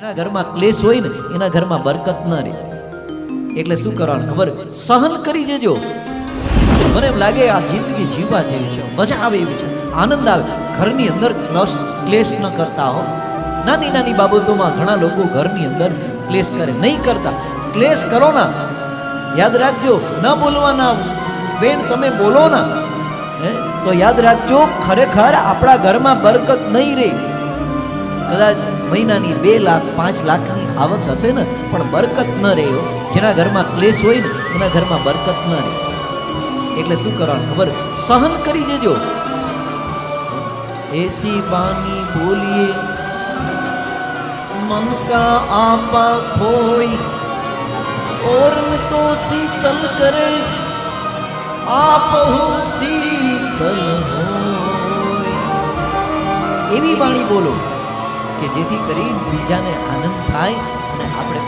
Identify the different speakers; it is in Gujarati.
Speaker 1: જેના ઘરમાં ક્લેશ હોય ને, એના ઘરમાં બરકત ન રહે. એટલે શું કરવાનું ખબર? સહન કરી જજો. મને એમ લાગે આ જિંદગી જીવવા જેવી છે. મજા આવે એવી છે. આનંદ આવે. ઘરની અંદર ક્લશ, ક્લેશ ન કરતા હો. નાની નાની બાબતોમાં ઘણા લોકો ઘરની અંદર ક્લેશ કરે. નહીં કરતા. ક્લેશ કરો ના. યાદ રાખજો, ન બોલવાના બેન તમે બોલો ના. તો યાદ રાખજો, ખરેખર આપણા ઘરમાં બરકત નહીં રહે. કદાચ મહિનાની બે લાખ, પાંચ લાખની આવક હશે ને, પણ બરકત ન રહે જેના ઘરમાં ક્લેશ હોય ને, એના ઘરમાં બરકત ન રહે. એટલે શું કરવાનું ખબર? સહન કરી જજો. એસી બાની બોલીએ, મન કા આપા ખોઈ ઓર તો શીતલ કરે, આપ હું શીતલ હોય. એવી વાણી બોલો. કે જેથી કરી બીજાને આનંદ થાય અને આપણે